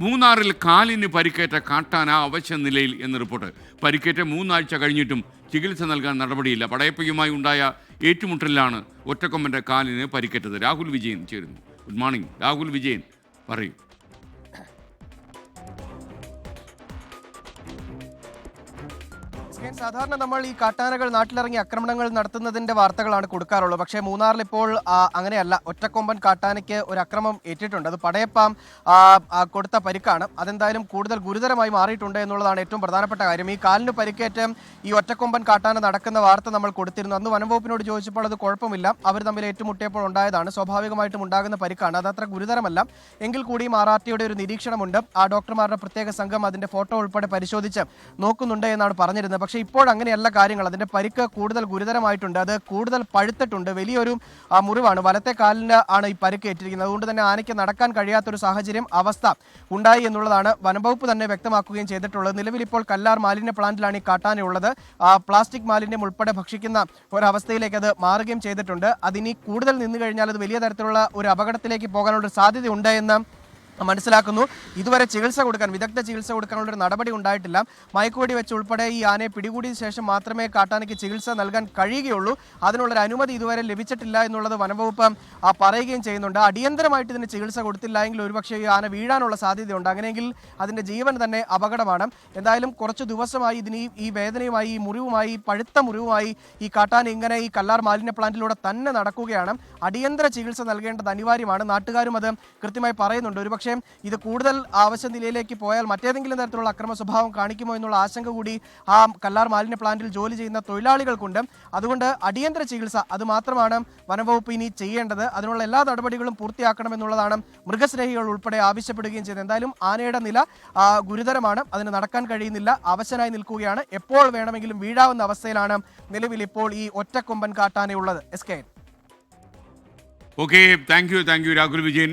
മൂന്നാറിൽ കാലിന് പരിക്കേറ്റ കാട്ടാന അവശ്യ നിലയിൽ എന്ന റിപ്പോർട്ട്. പരിക്കേറ്റ മൂന്നാഴ്ച കഴിഞ്ഞിട്ടും ചികിത്സ നൽകാൻ നടപടിയില്ല. പടയപ്പയുമായി ഉണ്ടായ ഏറ്റുമുട്ടലിലാണ് ഒറ്റക്കൊമ്പന്റെ കാലിന് പരിക്കേറ്റത്. രാഹുൽ വിജയൻ ചേരുന്നു. ഗുഡ് മോർണിംഗ് രാഹുൽ വിജയൻ പറയൂ. സാധാരണ നമ്മൾ ഈ കാട്ടാനകൾ നാട്ടിലിറങ്ങി ആക്രമണങ്ങൾ നടത്തുന്നതിന്റെ വാർത്തകളാണ് കൊടുക്കാറുള്ളത്. പക്ഷേ മൂന്നാറിൽ ഇപ്പോൾ അങ്ങനെയല്ല. ഒറ്റക്കൊമ്പൻ കാട്ടാനയ്ക്ക് ഒരു അക്രമം ഏറ്റിട്ടുണ്ട്. അത് പടയപ്പാം കൊടുത്ത പരിക്കാണ്. അതെന്തായാലും കൂടുതൽ ഗുരുതരമായി മാറിയിട്ടുണ്ട് എന്നുള്ളതാണ് ഏറ്റവും പ്രധാനപ്പെട്ട കാര്യം. ഈ കാലിന് പരിക്കേറ്റ് ഈ ഒറ്റക്കൊമ്പൻ കാട്ടാന നടക്കുന്ന വാർത്ത നമ്മൾ കൊടുത്തിരുന്നു. അന്ന് വനംവകുപ്പിനോട് ചോദിച്ചപ്പോൾ അത് കുഴപ്പമില്ല. അവർ തമ്മിൽ ഏറ്റുമുട്ടിയപ്പോൾ ഉണ്ടായതാണ്. സ്വാഭാവികമായിട്ടും ഉണ്ടാകുന്ന പരിക്കാണ്. അത് അത്ര ഗുരുതരമല്ല. എങ്കിൽ കൂടിയും ആർ ഒരു നിരീക്ഷണമുണ്ട്. ആ ഡോക്ടർമാരുടെ പ്രത്യേക സംഘം അതിന്റെ ഫോട്ടോ ഉൾപ്പെടെ പരിശോധിച്ച് നോക്കുന്നുണ്ട് എന്നാണ് പറഞ്ഞിരുന്നത്. പക്ഷേ ഇപ്പോൾ അങ്ങനെയല്ല കാര്യങ്ങൾ. അതിന്റെ പരിക്ക് കൂടുതൽ ഗുരുതരമായിട്ടുണ്ട്. അത് കൂടുതൽ പഴുത്തിട്ടുണ്ട്. വലിയൊരു മുറിവാണ്. വലത്തെ കാലിന് ആണ് ഈ പരിക്ക് ഏറ്റിരിക്കുന്നത്. അതുകൊണ്ട് തന്നെ ആനയ്ക്ക് നടക്കാൻ കഴിയാത്തൊരു സാഹചര്യം അവസ്ഥ ഉണ്ടായി എന്നുള്ളതാണ് വനംവകുപ്പ് തന്നെ വ്യക്തമാക്കുകയും ചെയ്തിട്ടുള്ളത്. നിലവിൽ ഇപ്പോൾ കല്ലാർ മാലിന്യ പ്ലാന്റിലാണ് ഈ കാട്ടാനയുള്ളത് പ്ലാസ്റ്റിക് മാലിന്യം ഉൾപ്പെടെ ഭക്ഷിക്കുന്ന ഒരവസ്ഥയിലേക്ക് അത് മാറുകയും ചെയ്തിട്ടുണ്ട്. അതിനി കൂടുതൽ നിന്നു കഴിഞ്ഞാൽ അത് വലിയ തരത്തിലുള്ള ഒരു അപകടത്തിലേക്ക് പോകാനുള്ള സാധ്യത സാധ്യതയുണ്ട് എന്ന് മനസ്സിലാക്കുന്നു. ഇതുവരെ ചികിത്സ കൊടുക്കാൻ വിദഗ്ധ ചികിത്സ കൊടുക്കാനുള്ള ഒരു നടപടി ഉണ്ടായിട്ടില്ല. മയക്കുവെടി വെച്ച് ഉൾപ്പെടെ ഈ ആനയെ പിടികൂടിയ ശേഷം മാത്രമേ കാട്ടാനയ്ക്ക് ചികിത്സ നൽകാൻ കഴിയുകയുള്ളൂ. അതിനുള്ളൊരു അനുമതി ഇതുവരെ ലഭിച്ചിട്ടില്ല എന്നുള്ളത് വനംവകുപ്പ് പറയുകയും ചെയ്യുന്നുണ്ട്. അടിയന്തരമായിട്ട് ഇതിന് ചികിത്സ കൊടുത്തില്ല എങ്കിൽ ഒരുപക്ഷെ ഈ ആന വീഴാനുള്ള സാധ്യതയുണ്ട്. അങ്ങനെയെങ്കിൽ അതിന്റെ ജീവൻ തന്നെ അപകടമാണ്. എന്തായാലും കുറച്ച് ദിവസമായി ഇതിന് ഈ- വേദനയുമായി ഈ മുറിവുമായി പഴുത്ത മുറിവുമായി ഈ കാട്ടാന ഇങ്ങനെ ഈ കല്ലാർ മാലിന്യ പ്ലാന്റിലൂടെ തന്നെ നടക്കുകയാണ്. അടിയന്തര ചികിത്സ നൽകേണ്ടത് അനിവാര്യമാണ്. നാട്ടുകാരും അത് കൃത്യമായി പറയുന്നുണ്ട്. ഒരുപക്ഷെ ഇത് കൂടുതൽ ആവശ്യ നിലയിലേക്ക് പോയാൽ മറ്റേതെങ്കിലും തരത്തിലുള്ള അക്രമ സ്വഭാവം കാണിക്കുമോ എന്നുള്ള ആശങ്ക കൂടി ആ കല്ലാർ മാലിന്യ പ്ലാന്റിൽ ജോലി ചെയ്യുന്ന തൊഴിലാളികൾക്കുണ്ട്. അതുകൊണ്ട് അടിയന്തര ചികിത്സ അത് മാത്രമാണ് വനംവകുപ്പ് ഇനി ചെയ്യേണ്ടത്. അതിനുള്ള എല്ലാ നടപടികളും പൂർത്തിയാക്കണമെന്നുള്ളതാണ് മൃഗസ്നേഹികൾ ഉൾപ്പെടെ ആവശ്യപ്പെടുകയും ചെയ്തത്. എന്തായാലും ആനയുടെ നില ഗുരുതരമാണ്. അതിന് നടക്കാൻ കഴിയുന്നില്ല. അവശനായി നിൽക്കുകയാണ്. എപ്പോൾ വേണമെങ്കിലും വീഴാവുന്ന അവസ്ഥയിലാണ് നിലവിൽ ഇപ്പോൾ ഈ ഒറ്റക്കൊമ്പൻ കാട്ടാനയുള്ളത്. S K okay thank you thank you Rahul Vijayan.